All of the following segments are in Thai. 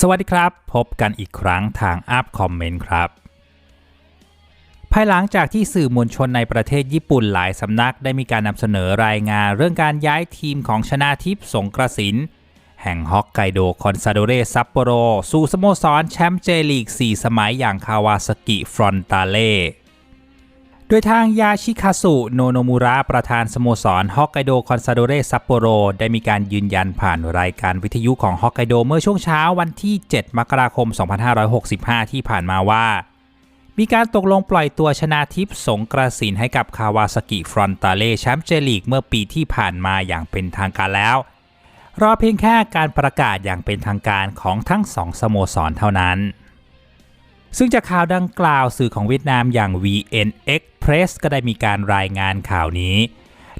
สวัสดีครับ พบกันอีกครั้งทางอัพคอมเมนต์ครับ ภายหลังจากที่สื่อมวลชนในประเทศญี่ปุ่นหลายสำนักได้มีการนำเสนอรายงานเรื่องการย้ายทีมของชนาทิพย์สงกระสิน แห่งฮอกไกโดคอนซาโดเรซัปโปโร สู่สโมสรแชมป์เจลีก 4 สมัยอย่างคาวาสกิฟรอนตาเล่ ดยทางยาชิคาสุโนโนมุระประธานสโมสรฮอกไกโดคอนซาโดเรซัปโปโรได้มีการยืนยันผ่านรายการวิทยุของฮอกไกโดเมื่อช่วงเช้าวันที่ 7 มกราคม 2565 ที่ผ่านมาว่า มีการตกลงปล่อยตัวชนาทิพย์สงกระสินให้กับคาวาสกิฟรอนตาเล่แชมป์เจลีกเมื่อปีที่ผ่านมาอย่างเป็นทางการแล้ว รอเพียงแค่การประกาศอย่างเป็นทางการของทั้งสองสโมสรเท่านั้น ซึ่งจากข่าวดังกล่าวสื่อของเวียดนามอย่าง VN Express ก็ได้มีการรายงานข่าวนี้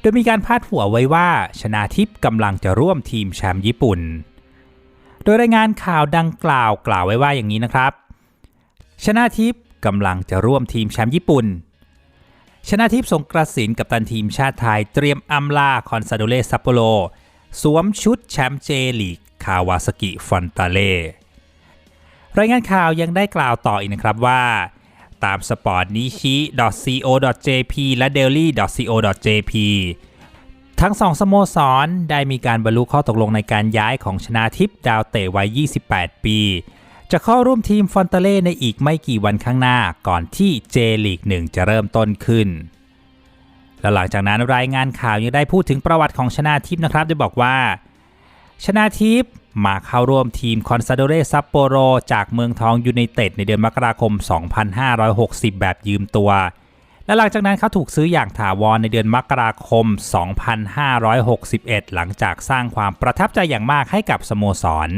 โดยมีการพาดหัวไว้ว่าชนาทิพย์กำลังจะร่วมทีมแชมป์ญี่ปุ่น โดยรายงานข่าวดังกล่าวกล่าวไว้ว่าอย่างนี้นะครับ ชนาทิพย์กำลังจะร่วมทีมแชมป์ญี่ปุ่น ชนาทิพย์สงกระสินกับตันทีมชาติไทยเตรียมอำลาคอนซาโดเลซัปโปโรสวมชุดแชมป์เจลีกคาวาสกิฟอนตาเล่ รายงานข่าวยังได้กล่าวต่ออีกนะครับว่าตาม sportnichi.co.jp และ daily.co.jp ทั้งสองสโมสรได้มีการบรรลุข้อตกลงในการย้ายของชนาทิพดาวเตะวัย 28 ปี จะเข้าร่วมทีมฟอนเตเล่ในอีกไม่กี่วันข้างหน้าก่อนที่เจลีก1จะเริ่มต้นขึ้น และหลังจากนั้นรายงานข่าวยังได้พูดถึงประวัติของชนาทิพนะครับโดยบอกว่า ชนาทิพย์มาเข้าร่วมทีมคอนซาโดเรซัปโปโรจากเมืองทองยูไนเต็ดในเดือนมกราคม 2560 แบบยืมตัว และหลังจากนั้นเขาถูกซื้ออย่างถาวรในเดือนมกราคม 2561 หลังจากสร้างความประทับใจอย่างมากให้กับสโมสร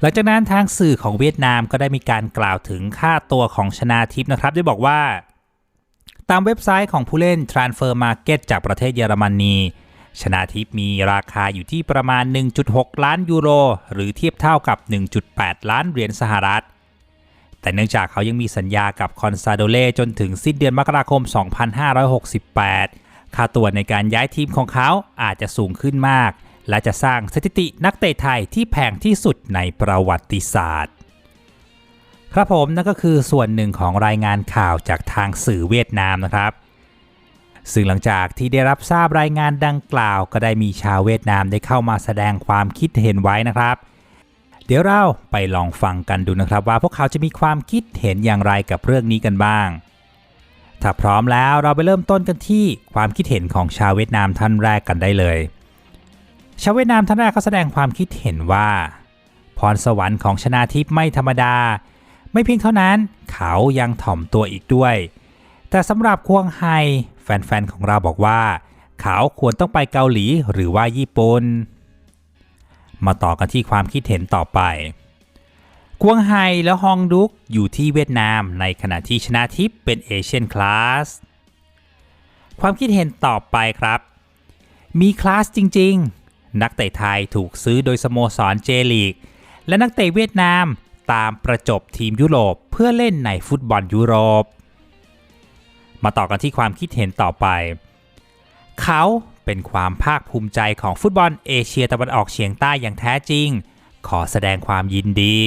หลังจากนั้นทางสื่อของเวียดนามก็ได้มีการกล่าวถึงค่าตัวของชนาทิพย์นะครับด้วยบอกว่า ตามเว็บไซต์ของผู้เล่น Transfer Market จากประเทศเยอรมนี ชนาทิพมีราคาอยู่ที่ประมาณ 1.6 ล้านยูโร หรือเทียบเท่ากับ 1.8 ล้านเหรียญสหรัฐ แต่เนื่องจากเขายังมีสัญญากับคอนซาโดเล่จนถึงสิ้นเดือนมกราคม 2568 ค่าตัวในการย้ายทีมของเขาอาจจะสูงขึ้นมาก และจะสร้างสถิตินักเตะไทยที่แพงที่สุดในประวัติศาสตร์ ครับผมนั่นก็คือส่วนหนึ่งของรายงานข่าวจากทางสื่อเวียดนามนะครับ ซึ่งหลังจากที่ได้รับทราบรายงานดังกล่าว ก็ได้มีชาวเวียดนามได้เข้ามาแสดงความคิดเห็นไว้นะครับ เดี๋ยวเราไปลองฟังกันดูนะครับว่าพวกเขาจะมีความคิดเห็นอย่างไรกับเรื่องนี้กันบ้าง ถ้าพร้อมแล้วเราไปเริ่มต้นกันที่ความคิดเห็นของชาวเวียดนามท่านแรกกันได้เลย ชาวเวียดนามท่านแรกเขาแสดงความคิดเห็นว่า พรสวรรค์ของชนาทิพย์ไม่ธรรมดา ไม่เพียงเท่านั้น เขายังถ่อมตัวอีกด้วย แต่สำหรับควงไฮ แฟนๆของเราบอกว่า เขาควรต้องไปเกาหลีหรือว่าญี่ปุ่น มาต่อกันที่ความคิดเห็นต่อไป กวงไฮและฮองดุกอยู่ที่เวียดนามในขณะที่ชนะทิพเป็นเอเชียนคลาส ความคิดเห็นต่อไปครับ มีคลาสจริงๆ นักเตะไทยถูกซื้อโดยสโมสรเจลีก และนักเตะเวียดนามตามประจบทีมยุโรปเพื่อเล่นในฟุตบอลยุโรป มาต่อกันที่ความคิดเห็นต่อไป เขาเป็นความภาคภูมิใจของฟุตบอลเอเชียตะวันออกเฉียงใต้อย่างแท้จริง ขอแสดงความยินดี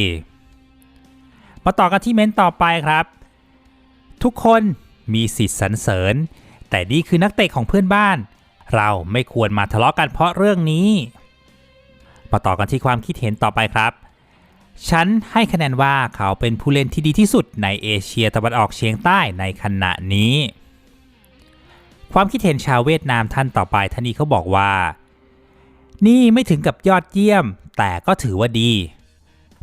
มาต่อกันที่เม้นต์ต่อไปครับ ทุกคนมีสิทธิ์สรรเสริญ แต่นี่คือนักเตะของเพื่อนบ้าน เราไม่ควรมาทะเลาะกันเพราะเรื่องนี้ มาต่อกันที่ความคิดเห็นต่อไปครับ ฉันให้คะแนนว่าเขาเป็นผู้เล่นที่ดีที่สุดในเอเชียตะวันออกเฉียงใต้ในขณะนี้ ความคิดเห็นชาวเวียดนามท่านต่อไปท่านนี้เขาบอกว่า นี่ไม่ถึงกับยอดเยี่ยม แต่ก็ถือว่าดี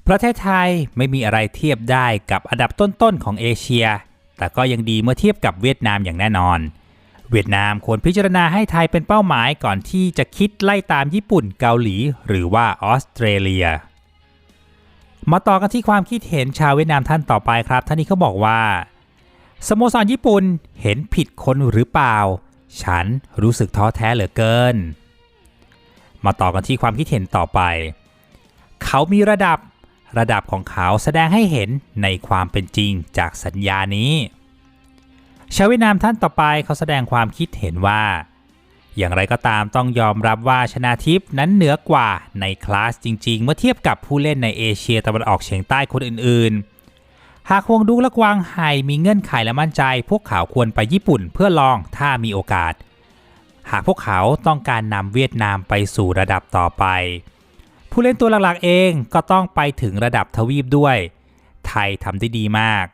ประเทศไทยไม่มีอะไรเทียบได้กับอันดับต้นๆของเอเชีย แต่ก็ยังดีเมื่อเทียบกับเวียดนามอย่างแน่นอนเวียดนามควรพิจารณาให้ไทยเป็นเป้าหมายก่อนที่จะคิดไล่ตามญี่ปุ่นเกาหลี หรือว่าออสเตรเลีย มาต่อกันที่ความคิดเห็นชาวเวียดนามท่านต่อไปครับ ท่านนี้เขาบอกว่า สโมสรญี่ปุ่นเห็นผิดคนหรือเปล่า ฉันรู้สึกท้อแท้เหลือเกิน มาต่อกันที่ความคิดเห็นต่อไป เขามีระดับระดับของเขาแสดงให้เห็นในความเป็นจริงจากสัญญานี้ ชาวเวียดนามท่านต่อไปเขาแสดงความคิดเห็นว่า อย่างไรก็ตามต้องยอมรับว่าชนาทิพนั้นเหนือกว่าในคลาสจริงๆ เมื่อเทียบกับผู้เล่นในเอเชียตะวันออกเฉียงใต้คนอื่นๆ หากฮวงดุกและกวางไห่มีเงื่อนไขและมั่นใจ พวกเขาควรไปญี่ปุ่นเพื่อลองถ้ามีโอกาส หากพวกเขาต้องการนำเวียดนามไปสู่ระดับต่อไป ผู้เล่นตัวหลักๆเองก็ต้องไปถึงระดับทวีปด้วย ไทยทำได้ดีมาก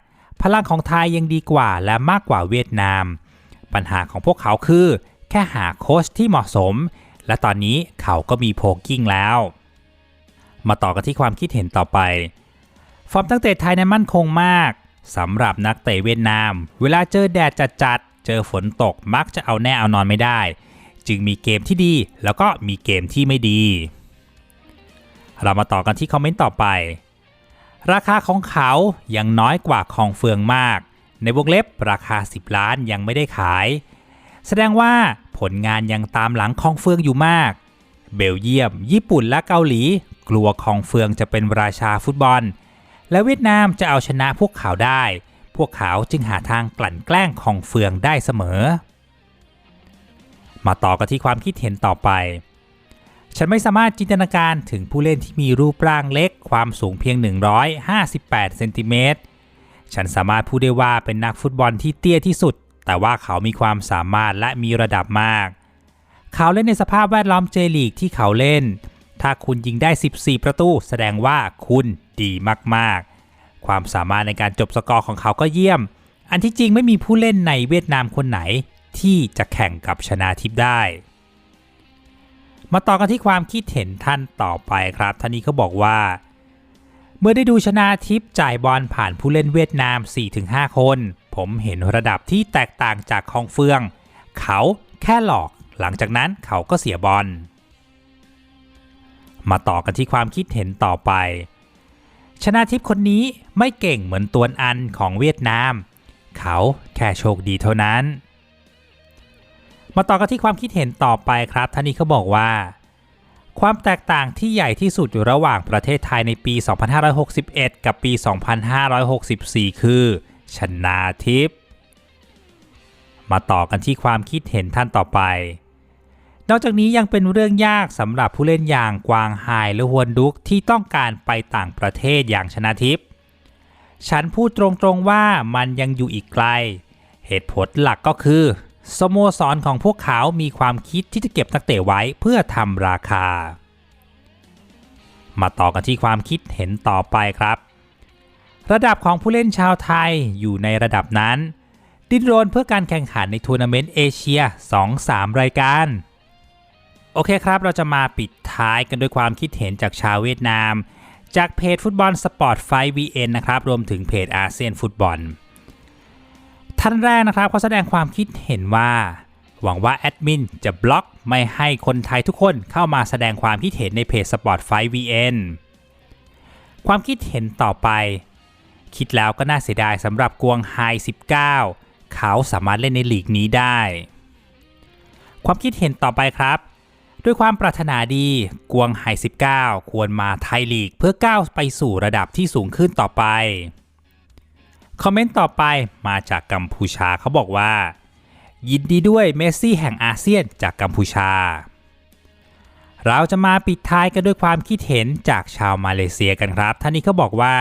พลังของไทยยังดีกว่าและมากกว่าเวียดนาม ปัญหาของพวกเขาคือ แค่หาโค้ชที่เหมาะสม และตอนนี้เขาก็มีโพกิ้งแล้ว มาต่อกันที่ความคิดเห็นต่อไป ฟอร์มตั้งเตะไทยนั้นมั่นคงมากสำหรับนักเตะเวียดนาม เวลาเจอแดดจัดๆเจอฝนตกมักจะเอาแน่เอานอนไม่ได้ จึงมีเกมที่ดี แล้วก็มีเกมที่ไม่ดี เรามาต่อกันที่คอมเมนต์ต่อไป ราคาของเขายังน้อยกว่าของเฟืองมาก ในวงเล็บราคา 10 ล้านยังไม่ได้ขาย แสดงว่าผลงานยังตามหลังของเฟืองอยู่มาก เบลเยียม ญี่ปุ่นและเกาหลี กลัวของเฟืองจะเป็นราชาฟุตบอล และเวียดนามจะเอาชนะพวกเขาได้ พวกเขาจึงหาทางกลั่นแกล้งของเฟืองได้เสมอ มาต่อกันที่ความคิดเห็นต่อไป ฉันไม่สามารถจินตนาการถึงผู้เล่นที่มีรูปร่างเล็กความสูงเพียง 158 เซนติเมตร ฉันสามารถพูดได้ว่าเป็นนักฟุตบอลที่เตี้ยที่สุด แต่ว่าเขามีความสามารถและมีระดับมาก เขาเล่นในสภาพแวดล้อมเจลีกที่เขาเล่น ถ้าคุณยิงได้ 14 ประตู แสดงว่าคุณดีมากๆ ความสามารถในการจบสกอร์ของเขาก็เยี่ยม อันที่จริงไม่มีผู้เล่นในเวียดนามคนไหนที่จะแข่งกับชนาทิพได้ มาต่อกันที่ความคิดเห็นท่านต่อไปครับ ท่านนี้เขาบอกว่า เมื่อได้ดูชนาทิพจ่ายบอลผ่านผู้เล่นเวียดนาม 4-5 คน ผมเห็นระดับที่แตกต่างจากคองเฟือง เขาแค่หลอกหลังจากนั้นเขาก็เสียบอล มาต่อกันที่ความคิดเห็นต่อไป ชนาทิพย์คนนี้ไม่เก่งเหมือนตัวอันของเวียดนาม เขาแค่โชคดีเท่านั้น มาต่อกันที่ความคิดเห็นต่อไปครับท่านนี้เขาบอกว่า ความแตกต่างที่ใหญ่ที่สุดอยู่ระหว่างประเทศไทยในปี 2561 กับปี 2564 คือ ชนาทิพย์มาต่อกันที่ความคิดเห็นท่านต่อไป นอกจากนี้ยังเป็นเรื่องยากสำหรับผู้เล่นอย่างกวางไฮและฮวนดุกที่ต้องการไปต่างประเทศอย่างชนาทิพย์ฉันพูดตรงๆว่ามันยังอยู่อีกไกล เหตุผลหลักก็คือสโมสรของพวกเขามีความคิดที่จะเก็บนักเตะไว้เพื่อทำราคา มาต่อกันที่ความคิดเห็นต่อไปครับ ระดับของผู้เล่นชาวไทยอยู่ในระดับนั้น ดิ้นรนเพื่อการแข่งขันในทัวร์นาเมนต์เอเชีย 2-3 รายการ โอเคครับเราจะมาปิดท้ายกันด้วยความคิดเห็นจากชาวเวียดนาม จากเพจฟุตบอลสปอร์ตไฟ VN นะครับ รวมถึงเพจอาเซียนฟุตบอล ท่านแรกนะครับเขาแสดงความคิดเห็นว่า หวังว่าแอดมินจะบล็อกไม่ให้คนไทยทุกคนเข้ามาแสดงความคิดเห็นในเพจ Sport 5 VN ความคิดเห็นต่อไป คิดแล้วก็น่าเสียดายสำหรับกวงไฮ 19 เขาสามารถเล่นในลีกนี้ได้ ความคิดเห็นต่อไปครับ ด้วยความปรารถนาดีกวงไฮ 19 ควรมาไทยลีกเพื่อก้าวไปสู่ระดับที่สูงขึ้นต่อไป คอมเมนต์ต่อไปมาจากกัมพูชาเขาบอกว่า ยินดีด้วยเมสซี่แห่งอาเซียนจากกัมพูชาเราจะมาปิดท้ายกันด้วยความคิดเห็นจากชาวมาเลเซียกันครับ ท่านนี้เขาบอกว่า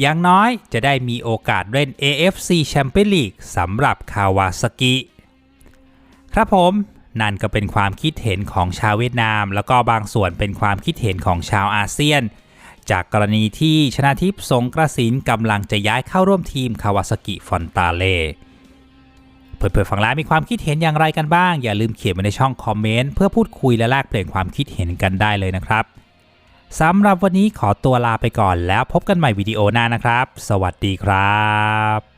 อย่างน้อยจะได้มีโอกาสเล่น AFC Champions League สำหรับคาวาซากิครับผมนั่นก็เป็นความคิดเห็นของชาวเวียดนาม แล้วก็บางส่วนเป็นความคิดเห็นของชาวอาเซียน จากกรณีที่ชนาทิพย์สงกระสินกำลังจะย้ายเข้าร่วมทีมคาวาซากิฟอนตาเล่เพื่อนๆฝั่งร้านมีความคิดเห็นอย่างไรกันบ้าง อย่าลืมเขียนมาในช่องคอมเมนต์เพื่อพูดคุยและแลกเปลี่ยนความคิดเห็นกันได้เลยนะครับ สำหรับวันนี้ขอตัวลาไปก่อนแล้วพบกันใหม่วิดีโอหน้านะครับ สวัสดีครับ